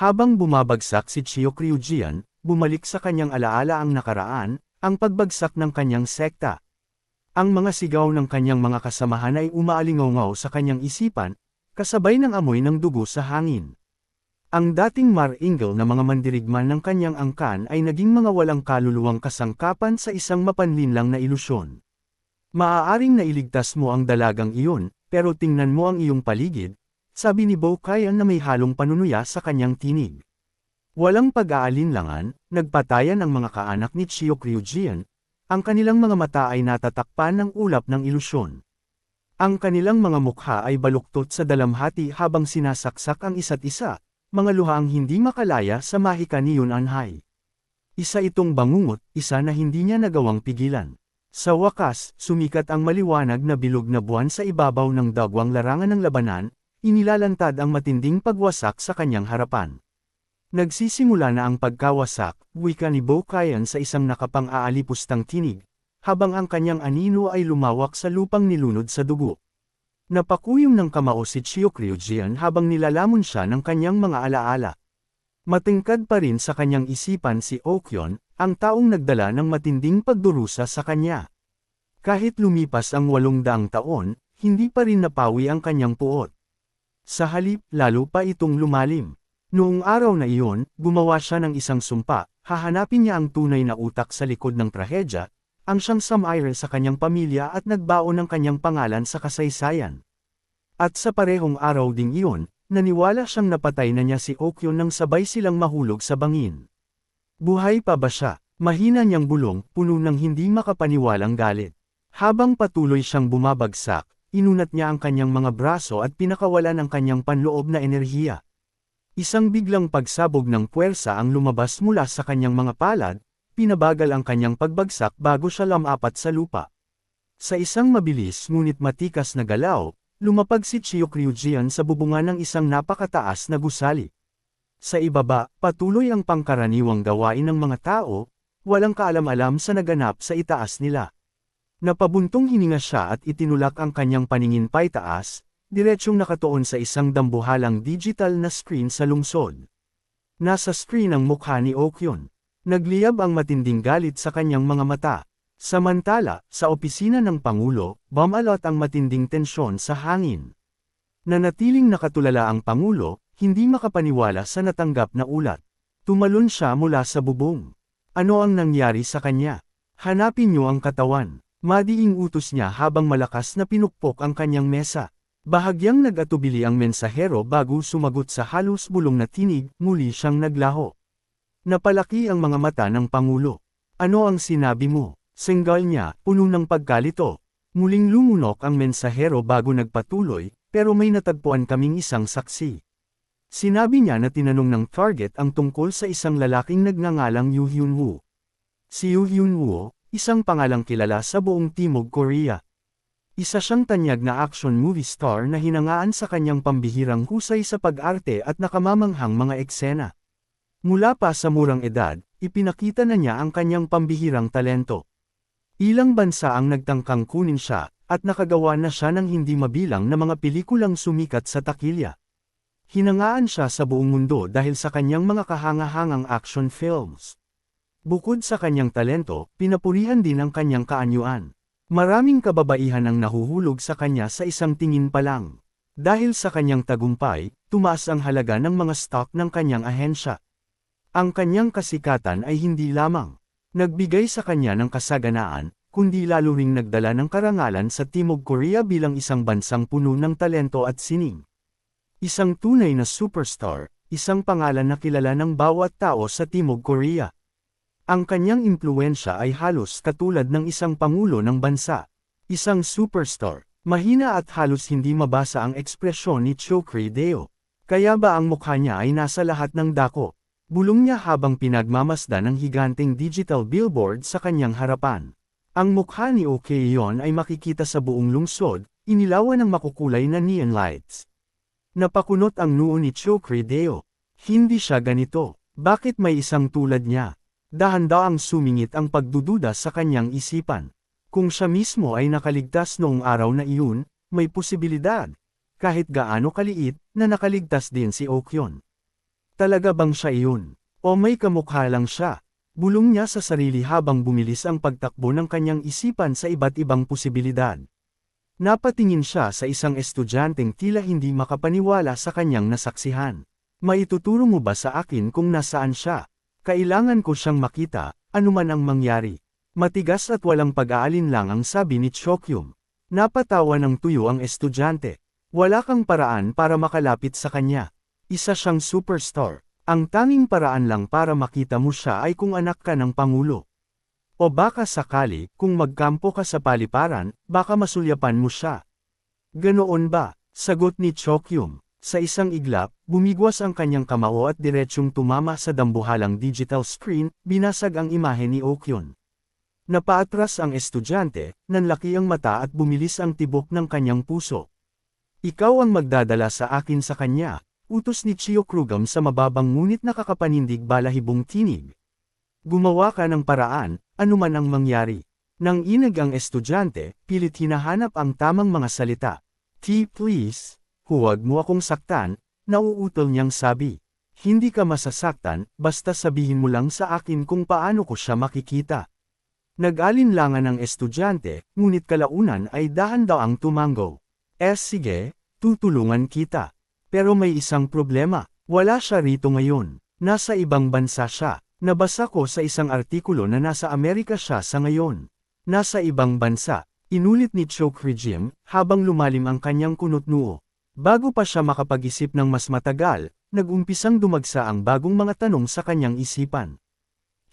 Habang bumabagsak si Chio Ryujian, bumalik sa kanyang alaala ang nakaraan, ang pagbagsak ng kanyang sekta. Ang mga sigaw ng kanyang mga kasamahan ay umaalingaw sa kanyang isipan, kasabay ng amoy ng dugo sa hangin. Ang dating maringal na mga mandirigman ng kanyang angkan ay naging mga walang kaluluwang kasangkapan sa isang mapanlinlang na ilusyon. Maaaring nailigtas mo ang dalagang iyon, pero tingnan mo ang iyong paligid, sabi ni Bo Kayan na may halong panunuya sa kanyang tinig. Walang pag-aalinlangan, nagpatayan ang mga kaanak ni Chio Ryujian, ang kanilang mga mata ay natatakpan ng ulap ng ilusyon. Ang kanilang mga mukha ay baluktot sa dalamhati habang sinasaksak ang isa't isa, mga luhang hindi makalaya sa mahika ni Yun Anhai. Isa itong bangungot, isa na hindi niya nagawang pigilan. Sa wakas, sumikat ang maliwanag na bilog na buwan sa ibabaw ng dagwang larangan ng labanan, inilalantad ang matinding pagwasak sa kanyang harapan. Nagsisimula na ang pagkawasak, wika ni Bokayan sa isang nakapang-aalipustang tinig, habang ang kanyang anino ay lumawak sa lupang nilunod sa dugo. Napakuyong ng kamao si Chiyokryujian habang nilalamon siya ng kanyang mga alaala. Matingkad pa rin sa kanyang isipan si Okyon, ang taong nagdala ng matinding pagdurusa sa kanya. Kahit lumipas ang walong daang taon, hindi pa rin napawi ang kanyang puot. Sa halip, lalo pa itong lumalim. Noong araw na iyon, gumawa siya ng isang sumpa, hahanapin niya ang tunay na utak sa likod ng trahedya, ang siyang samaire sa kanyang pamilya at nagbaon ng kanyang pangalan sa kasaysayan. At sa parehong araw ding iyon, naniwala siyang napatay na niya si Okyo nang sabay silang mahulog sa bangin. Buhay pa ba siya? Mahina niyang bulong, puno ng hindi makapaniwalang galit. Habang patuloy siyang bumabagsak, inunat niya ang kanyang mga braso at pinakawalan ang kanyang panloob na enerhiya. Isang biglang pagsabog ng puwersa ang lumabas mula sa kanyang mga palad, pinabagal ang kanyang pagbagsak bago siya lamapat sa lupa. Sa isang mabilis ngunit matikas na galaw, lumapag si Chiyok Ryujian sa bubungan ng isang napakataas na gusali. Sa ibaba, patuloy ang pangkaraniwang gawain ng mga tao, walang kaalam-alam sa naganap sa itaas nila. Napabuntong hininga siya at itinulak ang kanyang paningin paitaas, diretsyong nakatuon sa isang dambuhalang digital na screen sa lungsod. Nasa screen ang mukha ni Okyon. Nagliyab ang matinding galit sa kanyang mga mata. Samantala, sa opisina ng Pangulo, bumalot ang matinding tensyon sa hangin. Nanatiling nakatulala ang Pangulo, hindi makapaniwala sa natanggap na ulat. Tumalon siya mula sa bubong. Ano ang nangyari sa kanya? Hanapin niyo ang katawan. Madiing utos niya habang malakas na pinukpok ang kanyang mesa. Bahagyang nag-atubili ang mensahero bago sumagot sa halos bulong na tinig, muli siyang naglaho. Napalaki ang mga mata ng Pangulo. Ano ang sinabi mo? Senggal niya, puno ng pagkalito. Muling lumunok ang mensahero bago nagpatuloy, pero may natagpuan kaming isang saksi. Sinabi niya na tinanong ng target ang tungkol sa isang lalaking nagngangalang Yu Hyun Woo. Si Yu Hyun Woo, isang pangalang kilala sa buong Timog Korea. Isa siyang tanyag na action movie star na hinangaan sa kanyang pambihirang husay sa pag-arte at nakamamanghang mga eksena. Mula pa sa murang edad, ipinakita na niya ang kanyang pambihirang talento. Ilang bansa ang nagtangkang kunin siya, at nakagawa na siya ng hindi mabilang na mga pelikulang sumikat sa takilya. Hinangaan siya sa buong mundo dahil sa kanyang mga kahangahangang action films. Bukod sa kanyang talento, pinapurihan din ang kanyang kaanyuan. Maraming kababaihan ang nahuhulog sa kanya sa isang tingin pa lang. Dahil sa kanyang tagumpay, tumaas ang halaga ng mga stock ng kanyang ahensya. Ang kanyang kasikatan ay hindi lamang nagbigay sa kanya ng kasaganaan, kundi lalo ring nagdala ng karangalan sa Timog Korea bilang isang bansang puno ng talento at sining. Isang tunay na superstar, isang pangalan na kilala ng bawat tao sa Timog Korea. Ang kanyang impluensya ay halos katulad ng isang pangulo ng bansa. Isang superstar, mahina at halos hindi mabasa ang ekspresyon ni Chokri Deo. Kaya ba ang mukha niya ay nasa lahat ng dako? Bulong niya habang pinagmamasdan ng higanting digital billboard sa kanyang harapan. Ang mukha ni Okeyon ay makikita sa buong lungsod, inilawan ng makukulay na neon lights. Napakunot ang noo ni Chokri Deo. Hindi siya ganito. Bakit may isang tulad niya? Dahan-daang sumingit ang pagdududa sa kanyang isipan. Kung siya mismo ay nakaligtas noong araw na iyon, may posibilidad, kahit gaano kaliit, na nakaligtas din si Okyon. Talaga bang siya iyon? O may kamukha lang siya? Bulong niya sa sarili habang bumilis ang pagtakbo ng kanyang isipan sa iba't ibang posibilidad. Napatingin siya sa isang estudyanteng tila hindi makapaniwala sa kanyang nasaksihan. Maituturo mo ba sa akin kung nasaan siya? Kailangan ko siyang makita, anuman ang mangyari. Matigas at walang pag-aalin lang ang sabi ni Chokyum. Napatawa ng tuyo ang estudyante. Wala kang paraan para makalapit sa kanya. Isa siyang superstar. Ang tanging paraan lang para makita mo siya ay kung anak ka ng Pangulo. O baka sakali, kung magkampo ka sa paliparan, baka masulyapan mo siya. Ganoon ba? Sagot ni Chokyum. Sa isang iglap, bumigwas ang kanyang kamao at diretsyong tumama sa dambuhalang digital screen, binasag ang imahe ni Okyon. Napaatras ang estudyante, nanlaki ang mata at bumilis ang tibok ng kanyang puso. Ikaw ang magdadala sa akin sa kanya, utos ni Chio Krugam sa mababang ngunit nakakapanindig balahibong tinig. Gumawa ka ng paraan, anuman ang mangyari. Nang inag ang estudyante, pilit hinahanap ang tamang mga salita. T please, huwag mo akong saktan, nauutol niyang sabi. Hindi ka masasaktan, basta sabihin mo lang sa akin kung paano ko siya makikita. Nag-alinlangan ang estudyante, ngunit kalaunan ay dahan daw ang tumango. Eh sige, tutulungan kita. Pero may isang problema, wala siya rito ngayon. Nasa ibang bansa siya. Nabasa ko sa isang artikulo na nasa Amerika siya sa ngayon. Nasa ibang bansa, inulit ni Choke Regime, habang lumalim ang kanyang kunot noo. Bago pa siya makapag-isip ng mas matagal, nag-umpisang dumagsa ang bagong mga tanong sa kanyang isipan.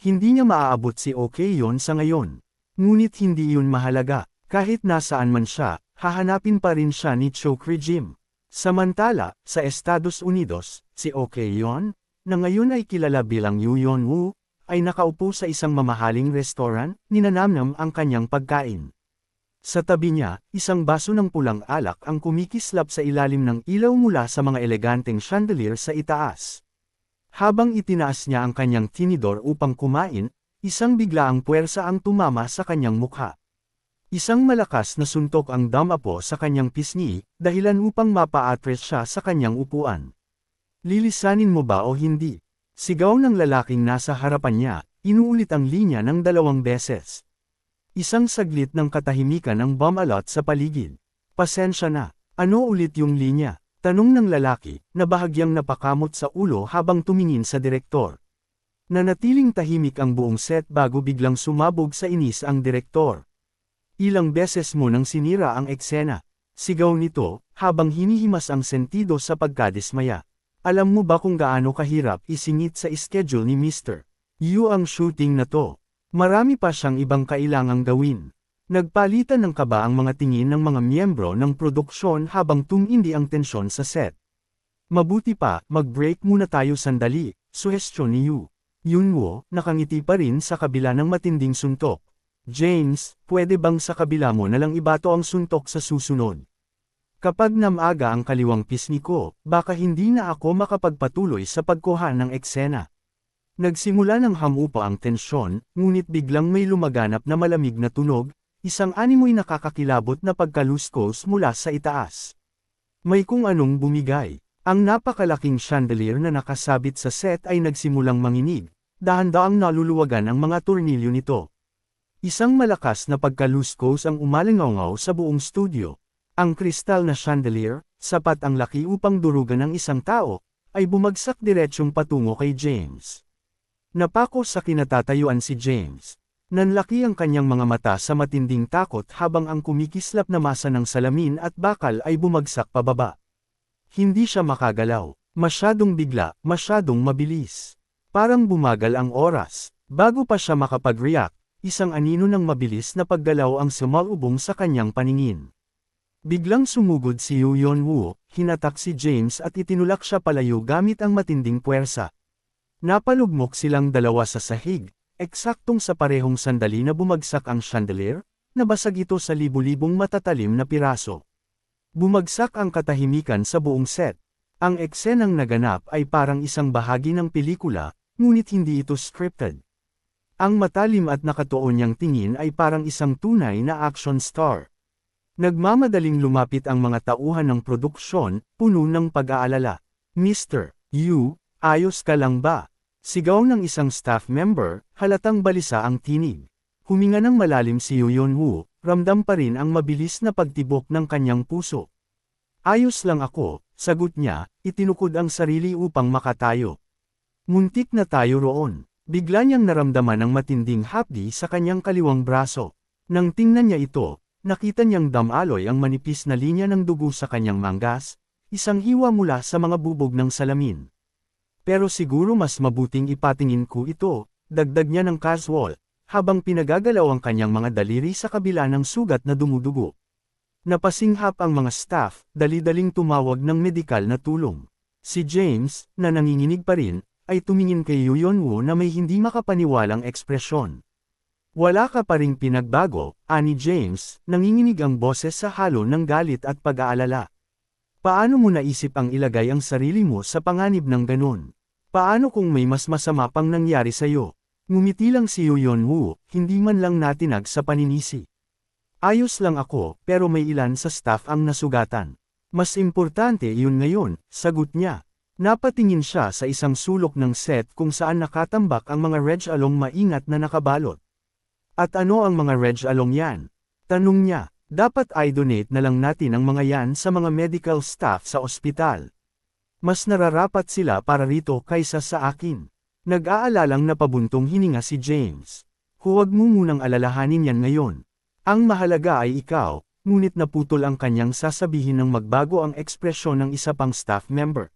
Hindi niya maaabot si OK yon sa ngayon. Ngunit hindi yun mahalaga, kahit nasaan man siya, hahanapin pa rin siya ni Choke Regime. Samantala, sa Estados Unidos, si OK yon, na ngayon ay kilala bilang Yu Yon Woo, ay nakaupo sa isang mamahaling restaurant, ninanamnam ang kanyang pagkain. Sa tabi niya, isang baso ng pulang alak ang kumikislap sa ilalim ng ilaw mula sa mga eleganteng chandelier sa itaas. Habang itinaas niya ang kanyang tinidor upang kumain, isang biglaang puwersa ang tumama sa kanyang mukha. Isang malakas na suntok ang damapo sa kanyang pisngi, dahilan upang mapa-atres siya sa kanyang upuan. Lilisanin mo ba o hindi? Sigaw ng lalaking nasa harapan niya, inuulit ang linya ng dalawang beses. Isang saglit ng katahimikan ang bumalot sa paligid. Pasensya na, ano ulit yung linya? Tanong ng lalaki, na bahagyang napakamot sa ulo habang tumingin sa direktor. Nanatiling tahimik ang buong set bago biglang sumabog sa inis ang direktor. Ilang beses mo nang sinira ang eksena. Sigaw nito, habang hinihimas ang sentido sa pagkadismaya. Alam mo ba kung gaano kahirap isingit sa schedule ni Mr. Yu ang shooting na to? Marami pa siyang ibang kailangang gawin. Nagpalitan ng kaba ang mga tingin ng mga miyembro ng produksyon habang tumindi ang tensyon sa set. Mabuti pa, mag-break muna tayo sandali, suhestyon ni Yu. Yunwo, nakangiti pa rin sa kabila ng matinding suntok. James, pwede bang sa kabila mo na lang ibato ang suntok sa susunod? Kapag namaga ang kaliwang pisngi ko, baka hindi na ako makapagpatuloy sa pagkuha ng eksena. Nagsimula ng hamupa ang tensyon, ngunit biglang may lumaganap na malamig na tunog, isang animoy nakakakilabot na pagkaluskos mula sa itaas. May kung anong bumigay. Ang napakalaking chandelier na nakasabit sa set ay nagsimulang manginig, dahan-daang naluluwagan ang mga tornilyo nito. Isang malakas na pagkaluskos ang umalingaw sa buong studio. Ang kristal na chandelier, sapat ang laki upang durugan ng isang tao, ay bumagsak diretsyong patungo kay James. Napako sa kinatatayuan si James. Nanlaki ang kanyang mga mata sa matinding takot habang ang kumikislap na masa ng salamin at bakal ay bumagsak pababa. Hindi siya makagalaw. Masyadong bigla, masyadong mabilis. Parang bumagal ang oras. Bago pa siya makapag-react, isang anino ng mabilis na paggalaw ang sumalubong sa kanyang paningin. Biglang sumugod si Yu Yonwoo, hinatak si James at itinulak siya palayo gamit ang matinding puwersa. Napalugmok silang dalawa sa sahig, eksaktong sa parehong sandali na bumagsak ang chandelier, nabasag ito sa libu-libong matatalim na piraso. Bumagsak ang katahimikan sa buong set. Ang eksenang naganap ay parang isang bahagi ng pelikula, ngunit hindi ito scripted. Ang matalim at nakatuon niyang tingin ay parang isang tunay na action star. Nagmamadaling lumapit ang mga tauhan ng produksyon, puno ng pag-aalala. Mr. Yu, Ayos ka lang ba? Sigaw ng isang staff member, halatang balisa ang tinig. Huminga ng malalim si Yuyon Woo, ramdam pa rin ang mabilis na pagtibok ng kanyang puso. Ayos lang ako, sagot niya, itinukod ang sarili upang makatayo. Muntik na tayo roon. Bigla niyang naramdaman ang matinding hapdi sa kanyang kaliwang braso. Nang tingnan niya ito, nakita niyang damaloy ang manipis na linya ng dugo sa kanyang manggas, isang hiwa mula sa mga bubog ng salamin. Pero siguro mas mabuting ipatingin ko ito, dagdag niya ng casual, habang pinagagalaw ang kanyang mga daliri sa kabila ng sugat na dumudugo. Napasinghap ang mga staff, dali-daling tumawag ng medikal na tulong. Si James, na nanginginig pa rin, ay tumingin kay Yuyon Woo na may hindi makapaniwalang ekspresyon. Wala ka pa ring pinagbago, ani James, nanginginig ang boses sa halo ng galit at pag-aalala. Paano mo naisip ang ilagay ang sarili mo sa panganib ng ganun? Paano kung may mas masama pang nangyari sa'yo? Ngumiti lang si Yuyon Woo, hindi man lang natinag sa paninisi. Ayos lang ako, pero may ilan sa staff ang nasugatan. Mas importante iyon ngayon, sagot niya. Napatingin siya sa isang sulok ng set kung saan nakatambak ang mga Reg Along maingat na nakabalot. At ano ang mga Reg Along yan? Tanong niya, dapat i-donate na lang natin ang mga yan sa mga medical staff sa ospital. Mas nararapat sila para rito kaysa sa akin. Nag-aalalang napabuntong hininga si James. Huwag mo munang alalahanin yan ngayon. Ang mahalaga ay ikaw, ngunit naputol ang kanyang sasabihin ng magbago ang ekspresyon ng isa pang staff member.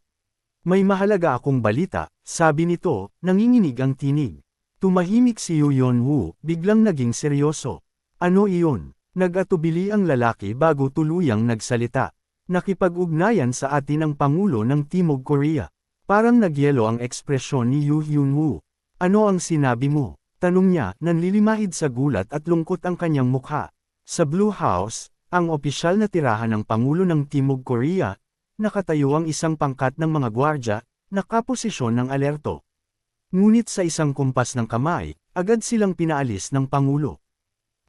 May mahalaga akong balita, sabi nito, nanginginig ang tinig. Tumahimik si Yuyon Woo, biglang naging seryoso. Ano iyon? Nag-atubili ang lalaki bago tuluyang nagsalita. Nakipag-ugnayan sa atin ang Pangulo ng Timog Korea. Parang nagyelo ang ekspresyon ni Yu Hyun Woo. Ano ang sinabi mo? Tanong niya, nanlilimahid sa gulat at lungkot ang kanyang mukha. Sa Blue House, ang opisyal na tirahan ng Pangulo ng Timog Korea, nakatayo ang isang pangkat ng mga gwardya, nakaposisyon ng alerto. Ngunit sa isang kumpas ng kamay, agad silang pinaalis ng Pangulo.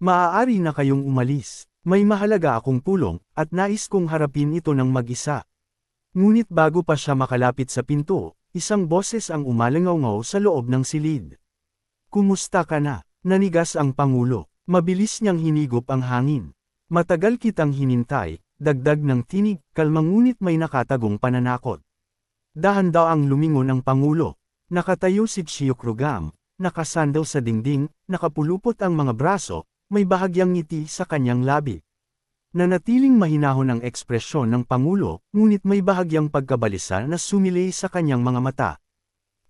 Maaari na kayong umalis, may mahalaga akong pulong, at nais kong harapin ito ng mag-isa. Ngunit bago pa siya makalapit sa pinto, isang boses ang umalangaw sa loob ng silid. Kumusta ka na? Nanigas ang Pangulo. Mabilis niyang hinigop ang hangin. Matagal kitang hinintay, dagdag ng tinig, kalma ngunit may nakatagong pananakot. Dahan daw ang lumingon ng Pangulo. Nakatayo si Chiyokrugam, nakasandal sa dingding, nakapulupot ang mga braso, may bahagyang ngiti sa kanyang labi. Nanatiling mahinahon ang ekspresyon ng Pangulo, ngunit may bahagyang pagkabalisa na sumilay sa kanyang mga mata.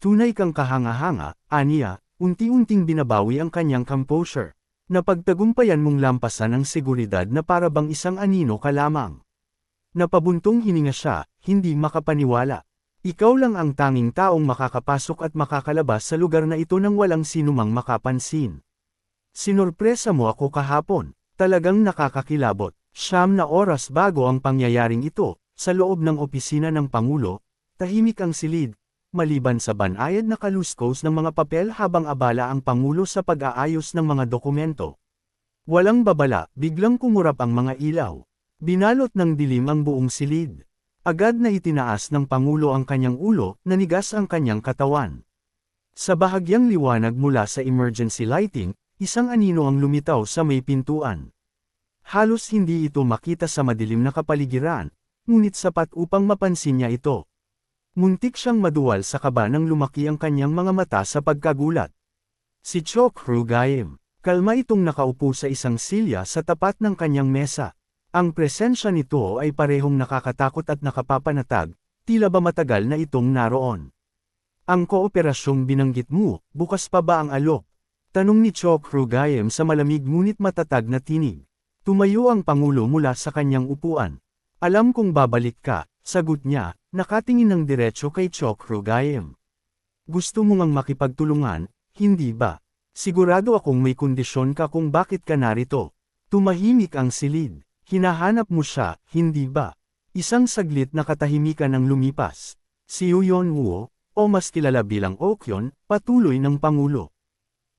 Tunay kang kahanga-hanga, aniya, unti-unting binabawi ang kanyang composure. Napagtagumpayan mong lampasan ang seguridad na para bang isang anino ka lamang. Napabuntong hininga siya, hindi makapaniwala. Ikaw lang ang tanging taong makakapasok at makakalabas sa lugar na ito nang walang sinumang makapansin. Sinurpresa mo ako kahapon, talagang nakakakilabot. Siyam na oras bago ang pangyayaring ito, sa loob ng opisina ng Pangulo, tahimik ang silid, maliban sa banayad na kaluskos ng mga papel habang abala ang Pangulo sa pag-aayos ng mga dokumento. Walang babala, biglang kumurap ang mga ilaw. Binalot ng dilim ang buong silid. Agad na itinaas ng Pangulo ang kanyang ulo, nanigas ang kanyang katawan. Sa bahagyang liwanag mula sa emergency lighting, isang anino ang lumitaw sa may pintuan. Halos hindi ito makita sa madilim na kapaligiran, ngunit sapat upang mapansin niya ito. Muntik siyang maduwal sa kaba nang lumaki ang kanyang mga mata sa pagkagulat. Si Chok Rugayem, kalma itong nakaupo sa isang silya sa tapat ng kanyang mesa. Ang presensya nito ay parehong nakakatakot at nakapapanatag, tila ba matagal na itong naroon. Ang kooperasyong binanggit mo, bukas pa ba ang alok? Tanong ni Chok Rugayem sa malamig ngunit matatag na tinig. Tumayo ang Pangulo mula sa kanyang upuan. Alam kong babalik ka, sagot niya, nakatingin ng diretsyo kay Chok Rugayem. Gusto mo ngang makipagtulungan, hindi ba? Sigurado akong may kondisyon ka kung bakit ka narito. Tumahimik ang silid. Hinahanap mo siya, hindi ba? Isang saglit na katahimikan ang lumipas. Si Yuyon Woo, o mas kilala bilang Okyon, patuloy ng Pangulo.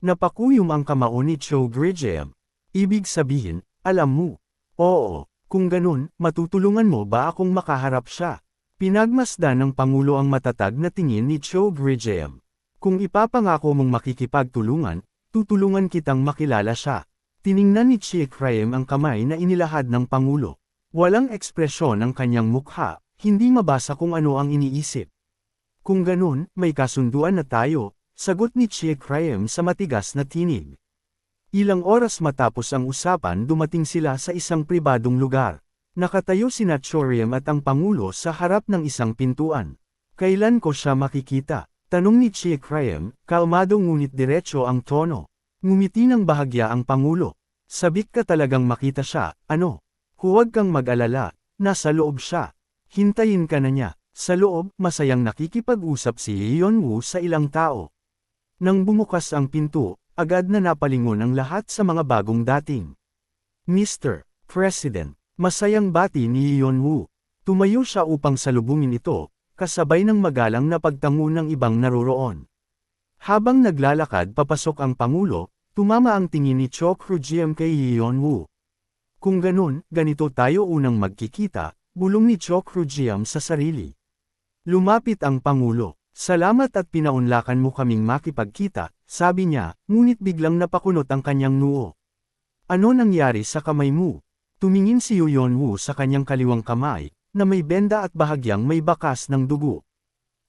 Napakuyom ang kamao ni Cho Grijem. Ibig sabihin, alam mo. Oo, kung ganun, matutulungan mo ba akong makaharap siya? Pinagmasdan ng Pangulo ang matatag na tingin ni Cho Grijem. Kung ipapangako mong makikipagtulungan, tutulungan kitang makilala siya. Tiningnan ni Chick Riem ang kamay na inilahad ng Pangulo. Walang ekspresyon ang kanyang mukha, hindi mabasa kung ano ang iniisip. Kung ganun, may kasunduan na tayo, sagot ni Chick Riem sa matigas na tinig. Ilang oras matapos ang usapan dumating sila sa isang pribadong lugar. Nakatayo si Nachorium at ang Pangulo sa harap ng isang pintuan. Kailan ko siya makikita? Tanong ni Chick Riem, kalmado ngunit diretso ang tono. Ngumiti ng bahagya ang Pangulo. Sabik ka talagang makita siya, ano? Huwag kang mag-alala, nasa loob siya. Hintayin ka na niya. Sa loob, masayang nakikipag-usap si Yeon Woo sa ilang tao. Nang bumukas ang pinto, agad na napalingon ang lahat sa mga bagong dating. Mr. President, masayang bati ni Yeon Woo. Tumayo siya upang salubungin ito, kasabay ng magalang na pagtango ng ibang naroroon. Habang naglalakad papasok ang Pangulo, tumama ang tingin ni Cho Krujiem kay Yeon Woo. Kung ganun, ganito tayo unang magkikita, bulong ni Cho Krujiem sa sarili. Lumapit ang Pangulo. Salamat at pinaunlakan mo kaming makipagkita, sabi niya, ngunit biglang napakunot ang kanyang noo. Ano nangyari sa kamay mo? Tumingin si Yuyon Woo sa kanyang kaliwang kamay, na may benda at bahagyang may bakas ng dugo.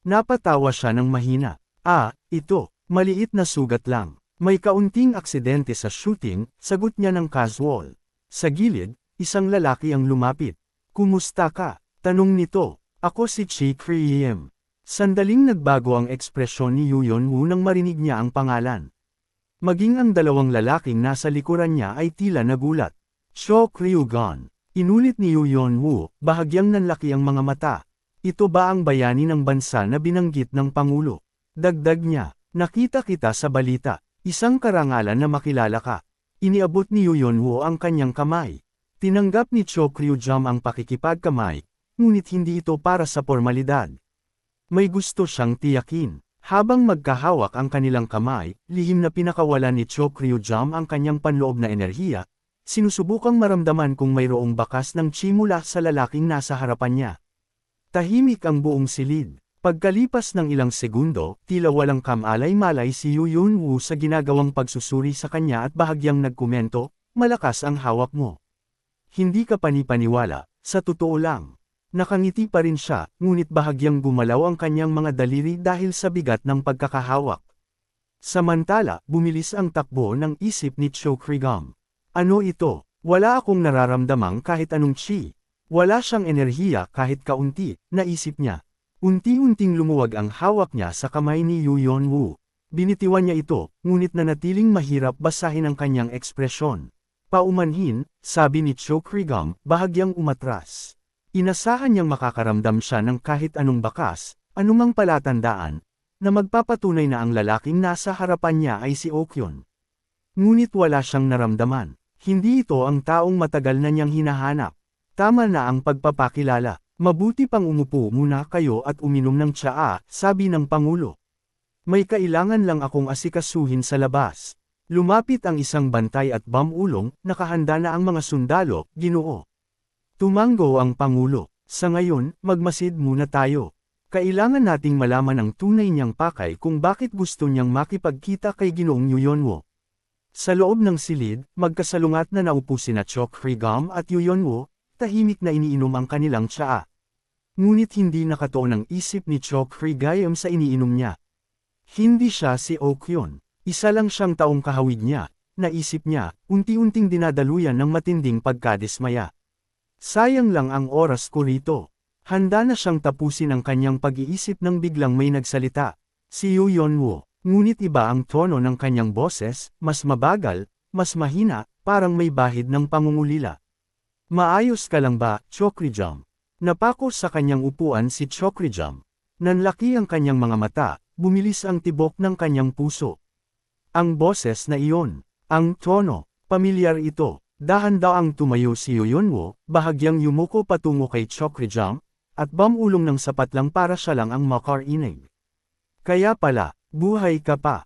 Napatawa siya ng mahina. Ah, ito, maliit na sugat lang. May kaunting aksidente sa shooting, sagot niya ng casual. Sa gilid, isang lalaki ang lumapit. Kumusta ka? Tanong nito. Ako si Chi Kriem. Sandaling nagbago ang ekspresyon ni Yuyon Woo nang marinig niya ang pangalan. Maging ang dalawang lalaking nasa likuran niya ay tila nagulat. Sho Kryugon. Inulit ni Yuyon Woo, bahagyang nanlaki ang mga mata. Ito ba ang bayani ng bansa na binanggit ng Pangulo? Dagdag niya, nakita kita sa balita. Isang karangalan na makilala ka. Iniabot ni Yuyon Woo ang kanyang kamay. Tinanggap ni Cho Kryujam ang pakikipagkamay, ngunit hindi ito para sa formalidad. May gusto siyang tiyakin. Habang magkahawak ang kanilang kamay, lihim na pinakawalan ni Cho Kryujam ang kanyang panloob na enerhiya, sinusubukang maramdaman kung mayroong bakas ng chi mula sa lalaking nasa harapan niya. Tahimik ang buong silid. Pagkalipas ng ilang segundo, tila walang kamalay-malay si Yu Yun Woo sa ginagawang pagsusuri sa kanya at bahagyang nagkomento, malakas ang hawak mo. Hindi ka panipaniwala, sa totoo lang. Nakangiti pa rin siya, ngunit bahagyang gumalaw ang kanyang mga daliri dahil sa bigat ng pagkakahawak. Samantala, bumilis ang takbo ng isip ni Cho Krigam. Ano ito? Wala akong nararamdamang kahit anong chi. Wala siyang enerhiya kahit kaunti, naisip niya. Unti-unting lumuwag ang hawak niya sa kamay ni Yu Yon Woo. Binitiwan niya ito, ngunit nanatiling mahirap basahin ang kanyang ekspresyon. Paumanhin, sabi ni Cho Krigam, bahagyang umatras. Inasahan niyang makakaramdam siya ng kahit anong bakas, anumang palatandaan, na magpapatunay na ang lalaking nasa harapan niya ay si Okyon. Ngunit wala siyang naramdaman. Hindi ito ang taong matagal na niyang hinahanap. Tama na ang pagpapakilala. Mabuti pang umupo muna kayo at uminom ng tsaa, sabi ng Pangulo. May kailangan lang akong asikasuhin sa labas. Lumapit ang isang bantay at bamulong, nakahanda na ang mga sundalo, ginoo. Tumanggo ang Pangulo. Sa ngayon, magmasid muna tayo. Kailangan nating malaman ang tunay niyang pakay kung bakit gusto niyang makipagkita kay Ginoong Yuyonwo. Sa loob ng silid, magkasalungat na naupo sina Chok Rigam at Yuyonwo, tahimik na iniinom ang kanilang tsaa. Ngunit hindi nakatoon ang isip ni Chok Rigayam sa iniinom niya. Hindi siya si Okyon. Isa lang siyang taong kahawig niya, naisip niya, unti-unting dinadaluyan ng matinding pagkadismaya. Sayang lang ang oras ko rito. Handa na siyang tapusin ang kanyang pag-iisip nang biglang may nagsalita. Si Yu Yonwo. Ngunit iba ang tono ng kanyang boses, mas mabagal, mas mahina, parang may bahid ng pangungulila. Maayos ka lang ba, Chokrijam? Napako sa kanyang upuan si Chokrijam. Nanlaki ang kanyang mga mata, bumilis ang tibok ng kanyang puso. Ang boses na iyon, ang tono, pamilyar ito, dahan-daang tumayo si Yuyunwo, bahagyang yumuko patungo kay Chokrijam, at bamulong ng sapat lang para siya lang ang makarinig. Kaya pala, buhay ka pa,